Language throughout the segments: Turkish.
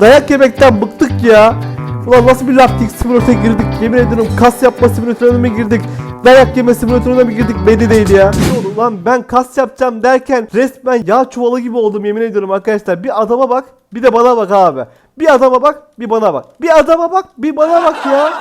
Dayak yemekten bıktık ya. Ulan nasıl bir laftik simülatörü girdik yemin ediyorum kas yapma simülatörüne mi girdik dayak yeme simülatörüne mi girdik belli değil ya. Ulan ben kas yapacağım derken resmen yağ çuvalı gibi oldum yemin ediyorum arkadaşlar. Bir adama bak bir de bana bak abi. Bir adama bak bir bana bak. Bir adama bak bir bana bak ya.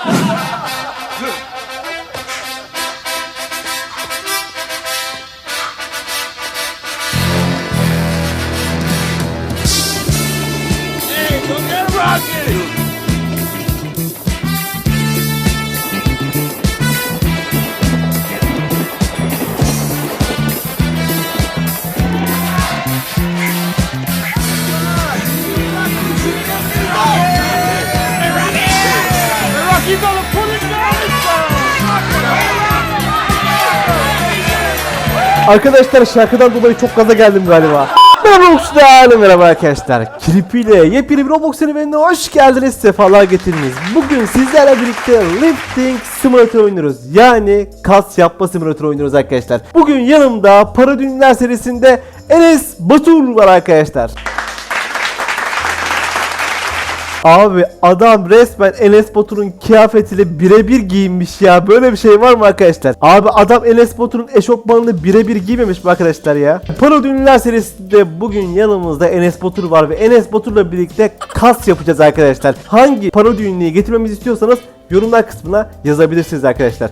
Arkadaşlar şarkıdan dolayı çok gaza geldim galiba. Roblox'ta merhaba arkadaşlar. Creepy ile yepyeni bir Roblox serüvenine hoş geldiniz. Sefalar getirdiniz. Bugün sizlerle birlikte Lifting Simulator oynuyoruz. Yani kas yapma simülatörü oynuyoruz arkadaşlar. Bugün yanımda Parodünler serisinde Enes Batur var arkadaşlar. Abi adam resmen Enes Batur'un kıyafetiyle birebir giyinmiş ya. Böyle bir şey var mı arkadaşlar? Abi adam Enes Batur'un eşofmanını birebir giymemiş mi arkadaşlar ya? Parodi Ünlüler serisinde bugün yanımızda Enes Batur var ve Enes Batur'la birlikte kas yapacağız arkadaşlar. Hangi parodi ünlüyü getirmemizi istiyorsanız yorumlar kısmına yazabilirsiniz arkadaşlar.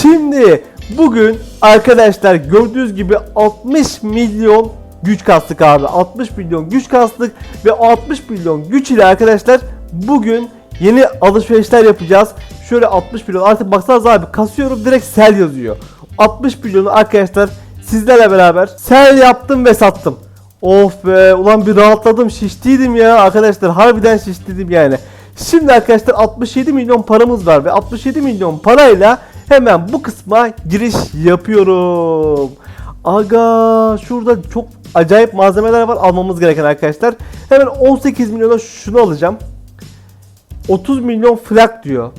Şimdi bugün arkadaşlar gördüğünüz gibi 60 milyon güç kastık abi. 60 milyon güç kastık ve o 60 milyon güç ile arkadaşlar bugün yeni alışverişler yapacağız. Şöyle 60 milyon artık baksanıza abi kasıyorum direkt sel yazıyor. 60 milyonu arkadaşlar sizlerle beraber sel yaptım ve sattım. Of be ulan bir rahatladım şiştiydim ya arkadaşlar harbiden şiştiydim yani. Şimdi arkadaşlar 67 milyon paramız var ve 67 milyon parayla hemen bu kısma giriş yapıyorum. Aga şurada çok acayip malzemeler var almamız gereken arkadaşlar. Hemen 18 milyona şunu alacağım. 30 milyon flak diyor.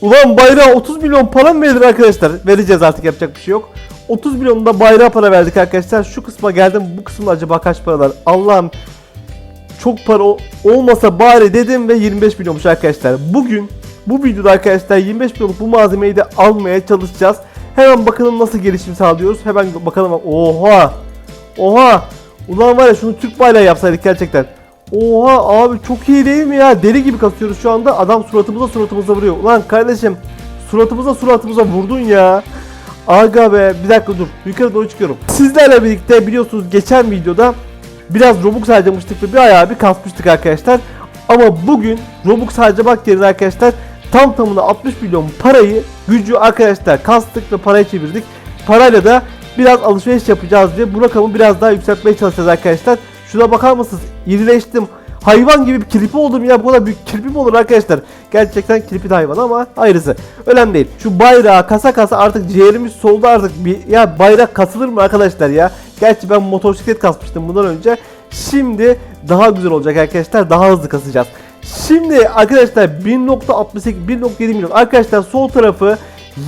Ulan bayrağa 30 milyon para mı verilir arkadaşlar? Vereceğiz artık yapacak bir şey yok. 30 milyon da bayrağa para verdik arkadaşlar. Şu kısma geldim. Bu kısımda acaba kaç paralar? Allah'ım çok para olmasa bari dedim ve 25 milyonmuş arkadaşlar. Bugün bu videoda arkadaşlar 25 milyonluk bu malzemeyi de almaya çalışacağız. Hemen bakalım nasıl gelişim sağlıyoruz. Hemen bakalım. Oha! Oha! Ulan var ya şunu Türk bayrağı yapsaydık gerçekten. Oha abi çok iyi değil mi ya? Deli gibi kasıyoruz şu anda. Adam suratımıza suratımıza vuruyor. Ulan kardeşim suratımıza suratımıza vurdun ya. Aga be bir dakika dur yukarı doğru çıkıyorum. Sizlerle birlikte biliyorsunuz geçen videoda biraz Robux harcamıştık ve bir ayağı bir kasmıştık arkadaşlar. Ama bugün Robux harcamak yerine arkadaşlar tam tamına 60 milyon parayı gücü arkadaşlar kastık ve paraya çevirdik. Parayla da biraz alışveriş yapacağız diye bu rakamı biraz daha yükseltmeye çalışacağız arkadaşlar. Şuna bakar mısınız? İrileştim. Hayvan gibi bir kirpi oldum ya. Bu kadar büyük kirpi mi olur arkadaşlar? Gerçekten kirpi de hayvan ama ayrısı. Önemli değil. Şu bayrağı kasa kasa artık ciğerimiz soldu artık. Bir, ya bayrak kasılır mı arkadaşlar ya? Gerçi ben motosiklet kasmıştım bundan önce. Şimdi daha güzel olacak arkadaşlar. Daha hızlı kasacağız. Şimdi arkadaşlar 1.68 1.7 milyon arkadaşlar sol tarafı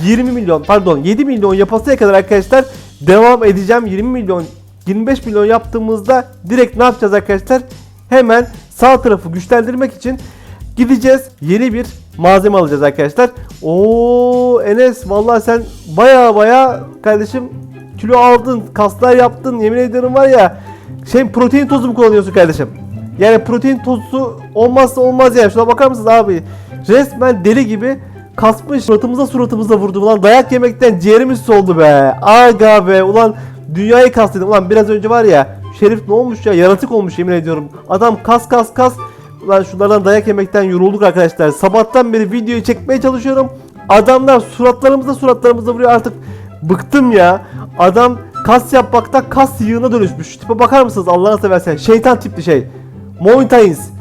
20 milyon pardon 7 milyon yapasıya kadar arkadaşlar devam edeceğim. 20 milyon 25 milyon yaptığımızda direkt ne yapacağız arkadaşlar? Hemen sağ tarafı güçlendirmek için gideceğiz. Yeni bir malzeme alacağız arkadaşlar. Oo Enes vallahi sen baya baya kardeşim kilo aldın kaslar yaptın. Yemin ediyorum var ya şey protein tozu mu kullanıyorsun kardeşim? Yani protein tozu olmazsa olmaz yani. Şuna bakar mısınız abi? Resmen deli gibi kasmış. Suratımıza suratımıza vurdu. Ulan dayak yemekten ciğerimiz soldu be. Aga be. Ulan dünyayı kastledim. Ulan biraz önce var ya. Şerif ne olmuş ya? Yaratık olmuş yemin ediyorum. Adam kas kas kas. Ulan şunlardan dayak yemekten yorulduk arkadaşlar. Sabahtan beri videoyu çekmeye çalışıyorum. Adamlar suratlarımıza suratlarımıza vuruyor artık. Bıktım ya. Adam kas yapmakta kas yığına dönüşmüş. Tipe bakar mısınız Allah'ını seversen? Şeytan tipli şey. Mountains.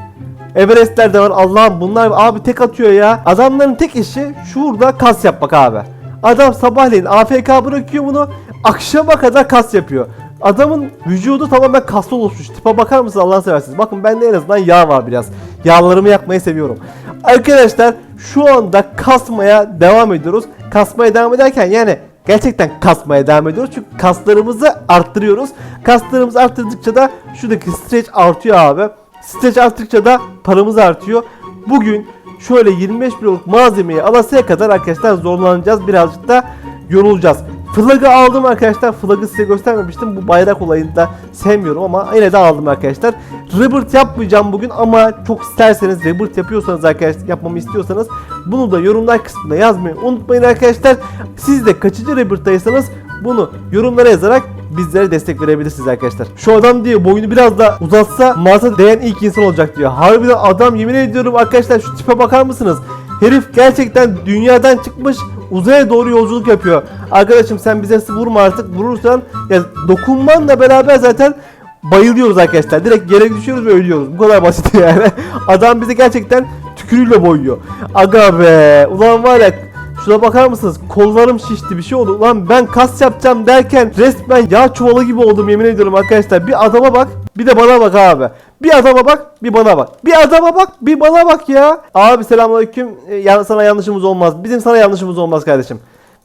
Everest'ler de var. Allah'ım bunlar abi tek atıyor ya. Adamların tek işi şurada kas yapmak abi. Adam sabahleyin AFK bırakıyor bunu. Akşama kadar kas yapıyor. Adamın vücudu tamamen kaslı oluşmuş. Tipe bakar mısınız Allah'ını seversiniz. Bakın bende en azından yağ var biraz. Yağlarımı yakmayı seviyorum. Arkadaşlar şu anda kasmaya devam ediyoruz. Kasmaya devam ederken yani gerçekten kasmaya devam ediyoruz. Çünkü kaslarımızı arttırıyoruz. Kaslarımızı arttırdıkça da şuradaki stretch artıyor abi. Stage arttıkça da paramız artıyor. Bugün şöyle 25 kiloluk malzemeyi alasıya kadar arkadaşlar zorlanacağız. Birazcık da yorulacağız. Flag'ı aldım arkadaşlar. Flag'ı size göstermemiştim. Bu bayrak olayını da sevmiyorum ama yine de aldım arkadaşlar. Rebirth yapmayacağım bugün ama çok isterseniz Rebirth yapıyorsanız arkadaşlar yapmamı istiyorsanız bunu da yorumlar kısmına yazmayı unutmayın arkadaşlar. Siz de kaçıncı Rebirth'taysanız bunu yorumlara yazarak bizlere destek verebilirsiniz arkadaşlar. Şu adam diyor boyunu biraz da uzatsa Mars'a değen ilk insan olacak diyor. Harbiden adam yemin ediyorum arkadaşlar şu tipe bakar mısınız? Herif gerçekten dünyadan çıkmış uzaya doğru yolculuk yapıyor. Arkadaşım sen bize vurma artık vurursan ya dokunmanla beraber zaten bayılıyoruz arkadaşlar. Direkt yere düşüyoruz ve ölüyoruz. Bu kadar basit yani. Adam bizi gerçekten tükürüğüyle boyuyor. Aga be. Ulan var ya Şuna bakar mısınız? Kollarım şişti bir şey oldu. Ulan ben kas yapacağım derken resmen yağ çuvalı gibi oldum yemin ediyorum arkadaşlar. Bir adama bak bir de bana bak abi. Bir adama bak bir bana bak. Bir adama bak bir bana bak ya. Abi selamünaleyküm. Ee, ya- sana yanlışımız olmaz. Bizim sana yanlışımız olmaz kardeşim.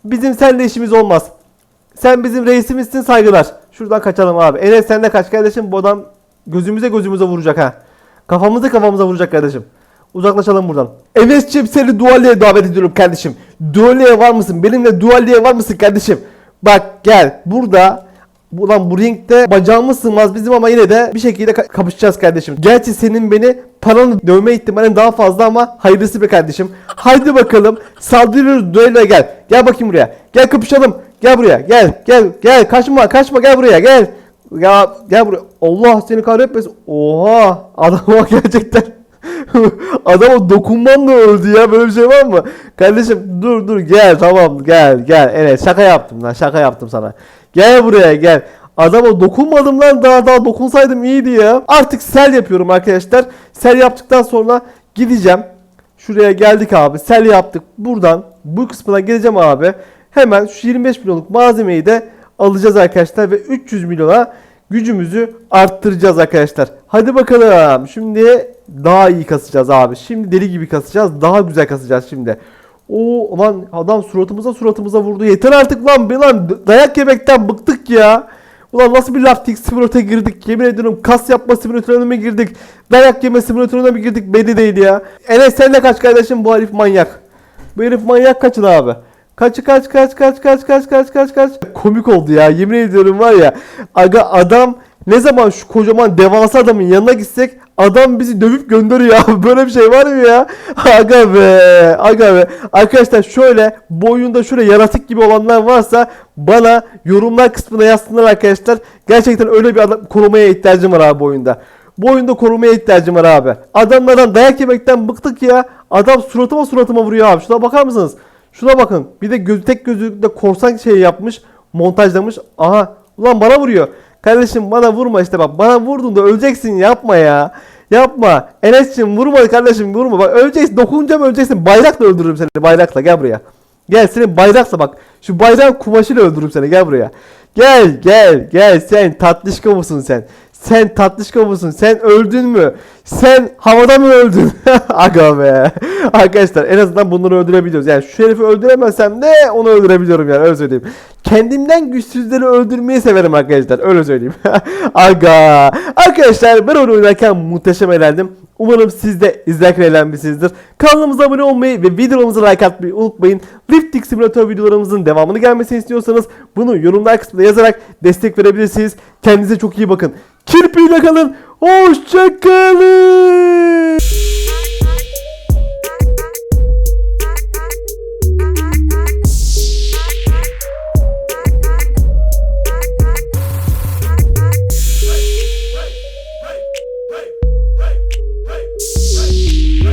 Bizim seninle işimiz olmaz. Sen bizim reisimizsin saygılar. Şuradan kaçalım abi. Enes sen de kaç kardeşim. Bu adam gözümüze gözümüze vuracak ha. Kafamızı kafamıza vuracak kardeşim. Uzaklaşalım buradan. Enes'ciğim seni dualliğe davet ediyorum kardeşim. Dualliğe var mısın? Benimle dualliğe var mısın kardeşim? Bak gel burada Ulan bu ringde bacağımız sığmaz bizim ama yine de bir şekilde ka- kapışacağız kardeşim. Gerçi senin beni paranı dövme ihtimalin daha fazla ama hayırlısı be kardeşim. Haydi bakalım saldırıyoruz duelloya gel. Gel bakayım buraya. Gel kapışalım. Gel buraya. Gel gel gel kaçma kaçma gel buraya gel. Ya gel buraya. Allah seni kahretmesin. Oha adama gerçekten Adama dokunmanla öldü ya böyle bir şey var mı? Kardeşim dur dur gel tamam gel gel evet şaka yaptım lan şaka yaptım sana. Gel buraya gel. Adama dokunmadım lan daha daha dokunsaydım iyiydi ya. Artık sel yapıyorum arkadaşlar. Sel yaptıktan sonra gideceğim. Şuraya geldik abi. Sel yaptık. Buradan bu kısmına geleceğim abi. Hemen şu 25 milyonluk malzemeyi de alacağız arkadaşlar ve 300 milyona gücümüzü arttıracağız arkadaşlar. Hadi bakalım. Şimdi daha iyi kasacağız abi. Şimdi deli gibi kasacağız. Daha güzel kasacağız şimdi. O lan adam suratımıza suratımıza vurdu. Yeter artık lan. Bir lan dayak yemekten bıktık ya. Ulan nasıl bir laftik simülatörü girdik. Yemin ediyorum kas yapma simülatörüne mi girdik? Dayak yeme simülatörüne mi girdik? Belli değil ya. Enes sen de kaç kardeşim bu herif manyak. Bu herif manyak kaçın abi. Kaç kaç kaç kaç kaç kaç kaç kaç kaç. Komik oldu ya yemin ediyorum var ya. Aga adam ne zaman şu kocaman devasa adamın yanına gitsek adam bizi dövüp gönderiyor abi. Böyle bir şey var mı ya? Aga be. Aga be. Arkadaşlar şöyle bu oyunda şöyle yaratık gibi olanlar varsa bana yorumlar kısmına yazsınlar arkadaşlar. Gerçekten öyle bir adam korumaya ihtiyacım var abi bu oyunda. Bu oyunda korumaya ihtiyacım var abi. Adamlardan dayak yemekten bıktık ya. Adam suratıma suratıma vuruyor abi. Şuna bakar mısınız? Şuna bakın. Bir de göz, tek gözlükle korsan şey yapmış. Montajlamış. Aha. Ulan bana vuruyor. Kardeşim bana vurma işte bak. Bana vurdun da öleceksin. Yapma ya. Yapma. Enes'cim vurma kardeşim vurma. Bak öleceksin. Dokunacağım öleceksin. Bayrakla öldürürüm seni. Bayrakla gel buraya. Gel seni bayrakla bak. Şu bayrağın kumaşıyla öldürürüm seni. Gel buraya. Gel gel gel. Sen tatlışka mısın sen? Sen tatlışka mısın? Sen öldün mü? Sen havada mı öldün? Aga be. Arkadaşlar en azından bunları öldürebiliyoruz. Yani şu herifi öldüremezsem de onu öldürebiliyorum yani öyle söyleyeyim. Kendimden güçsüzleri öldürmeyi severim arkadaşlar öyle söyleyeyim. Aga. Arkadaşlar ben onu oynarken muhteşem eğlendim. Umarım siz de izlerken eğlenmişsinizdir. Kanalımıza abone olmayı ve videolarımıza like atmayı unutmayın. Lifting Simulator videolarımızın devamını gelmesini istiyorsanız bunu yorumlar kısmında yazarak destek verebilirsiniz. Kendinize çok iyi bakın. Kirpiyle kalın. Hoşçakalın.